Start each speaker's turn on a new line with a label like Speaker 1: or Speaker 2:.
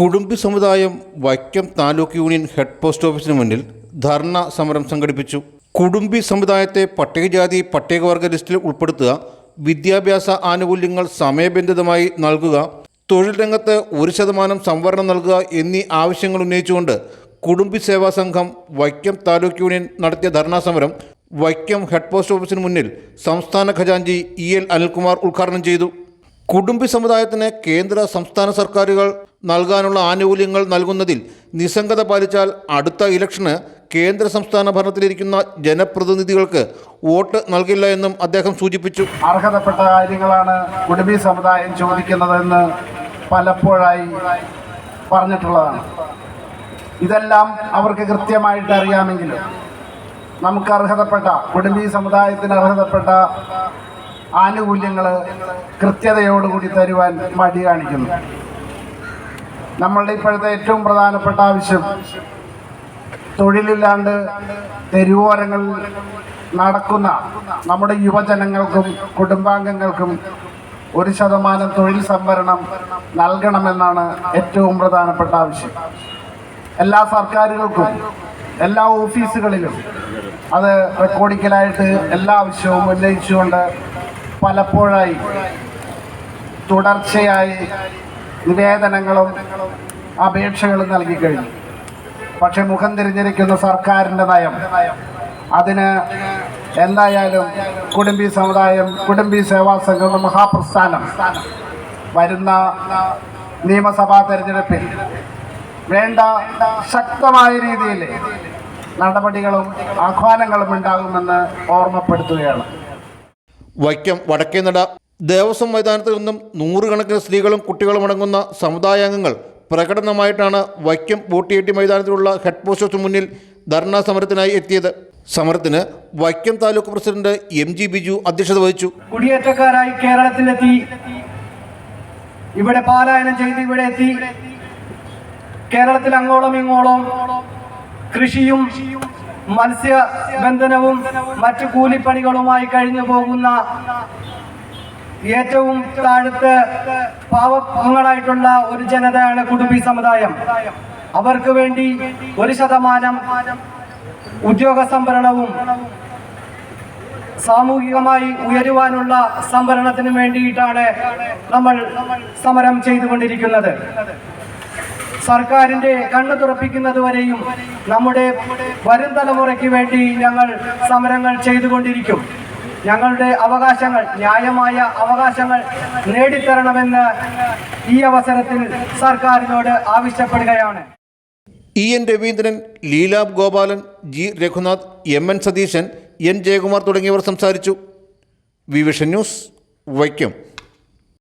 Speaker 1: കുടുംബി സമുദായം Vaikom taluk union head post ഓഫീസിന് മുന്നിൽ ധർണ സമരം സംഘടിപ്പിച്ചു. കുടുംബി സമുദായത്തെ പട്ടികജാതി പട്ടികവർഗ ലിസ്റ്റിൽ ഉൾപ്പെടുത്തുക വിദ്യാഭ്യാസ ആനുകൂല്യങ്ങൾ സമയബന്ധിതമായി നൽകുക തൊഴിൽ രംഗത്ത് ഒരു ശതമാനം സംവരണം നൽകുക എന്നീ ആവശ്യങ്ങൾ ഉന്നയിച്ചുകൊണ്ട് കുടുംബി സേവാ സംഘം വൈക്കം താലൂക്ക് യൂണിയൻ നടത്തിയ ധർണാ സമരം വൈക്കം ഹെഡ് പോസ്റ്റ് ഓഫീസിന് മുന്നിൽ സംസ്ഥാന ഖജാൻജി ഇ എൽ അനിൽകുമാർ ഉദ്ഘാടനം ചെയ്തു. കുടുംബി സമുദായത്തിന് കേന്ദ്ര സംസ്ഥാന സർക്കാരുകൾ നൽകാനുള്ള ആനുകൂല്യങ്ങൾ നൽകുന്നതിൽ നിസ്സംഗത പാലിച്ചാൽ അടുത്ത ഇലക്ഷന് കേന്ദ്ര സംസ്ഥാന ഭരണത്തിലിരിക്കുന്ന ജനപ്രതിനിധികൾക്ക് വോട്ട് നൽകില്ല എന്നും അദ്ദേഹം സൂചിപ്പിച്ചു.
Speaker 2: അർഹതപ്പെട്ട കാര്യങ്ങളാണ് കുടുംബി സമുദായം ചോദിക്കുന്നതെന്ന് പലപ്പോഴായി പറഞ്ഞിട്ടുള്ളതാണ്. ഇതെല്ലാം അവർക്ക് കൃത്യമായിട്ട് അറിയാമെങ്കിലും നമുക്ക് അർഹതപ്പെട്ട കുടുംബി സമുദായത്തിന് അർഹതപ്പെട്ട ആനുകൂല്യങ്ങൾ കൃത്യതയോടുകൂടി തരുവാൻ മടി കാണിക്കുന്നു. നമ്മളുടെ ഇപ്പോഴത്തെ ഏറ്റവും പ്രധാനപ്പെട്ട ആവശ്യം തൊഴിലില്ലാണ്ട് തെരുവോരങ്ങളിൽ നടക്കുന്ന നമ്മുടെ യുവജനങ്ങൾക്കും കുടുംബാംഗങ്ങൾക്കും ഒരു ശതമാനം തൊഴിൽ സംവരണം നൽകണമെന്നാണ് ഏറ്റവും പ്രധാനപ്പെട്ട ആവശ്യം. എല്ലാ സർക്കാരുകൾക്കും എല്ലാ ഓഫീസുകളിലും അത് റെക്കോർഡിക്കലായിട്ട് എല്ലാ ആവശ്യവും ഉന്നയിച്ചുകൊണ്ട് പലപ്പോഴായി തുടർച്ചയായി നിവേദനങ്ങളും അപേക്ഷകളും നൽകി കഴിഞ്ഞു. പക്ഷെ മുഖം തിരിഞ്ഞിരിക്കുന്ന സർക്കാരിന്റെ നയം. അതിന് എന്തായാലും കുടുംബി സമുദായം കുടുംബി സേവാ സംഘം മഹാപ്രസ്ഥാനം വരുന്ന നിയമസഭാ തെരഞ്ഞെടുപ്പിൽ വേണ്ട ശക്തമായ രീതിയിൽ നടപടികളും ആഹ്വാനങ്ങളും ഉണ്ടാകുമെന്ന് ഓർമ്മപ്പെടുത്തുകയാണ്.
Speaker 1: വൈക്കം വടക്കേനട ദേവസ്വം മൈതാനത്തിൽ നിന്നും നൂറുകണക്കിന് സ്ത്രീകളും കുട്ടികളും അടങ്ങുന്ന സമുദായാംഗങ്ങൾ പ്രകടനമായിട്ടാണ് വൈക്കം ബോട്ടിയെട്ടി മൈതാനത്തിലുള്ള ഹെഡ് പോസ്റ്റിന് മുന്നിൽ ധർണാ സമരത്തിനായി എത്തിയത്. സമരത്തിന് Vaikom taluk president M G Biju അധ്യക്ഷത വഹിച്ചു.
Speaker 3: കുടിയേറ്റക്കാരായി കേരളത്തിലെത്തി. ഇവിടെ പാലായനം ചെയ്ത് ഇവിടെ എത്തി. കേരളത്തിൽ അങ്ങോളം ഇങ്ങോളം കൃഷിയും മത്സ്യബന്ധനവും മറ്റു കൂലിപ്പണികളുമായി കഴിഞ്ഞു പോകുന്ന ഏറ്റവും താഴത്ത് പാവങ്ങളായിട്ടുള്ള ഒരു ജനതയാണ് കുടുംബി സമുദായം. അവർക്ക് വേണ്ടി ഒരു ശതമാനം ഉദ്യോഗ സംവരണവും സാമൂഹികമായി ഉയരുവാനുള്ള സംവരണത്തിന് വേണ്ടിയിട്ടാണ് നമ്മൾ സമരം ചെയ്തുകൊണ്ടിരിക്കുന്നത്. സർക്കാരിന്റെ കണ്ണു തുറപ്പിക്കുന്നതുവരെയും നമ്മുടെ വരും തലമുറയ്ക്ക് വേണ്ടി ഞങ്ങൾ സമരങ്ങൾ ചെയ്തുകൊണ്ടിരിക്കും. ഞങ്ങളുടെ അവകാശങ്ങൾ ന്യായമായ അവകാശങ്ങൾ നേടിത്തരണമെന്ന് ഈ അവസരത്തിൽ സർക്കാരിനോട് ആവശ്യപ്പെടുകയാണ്.
Speaker 1: E N Raveendran ലീലാബ് Gopalan G Raghunath M N Satheesan N Jayakumar തുടങ്ങിയവർ സംസാരിച്ചു. Vision news Vaikom.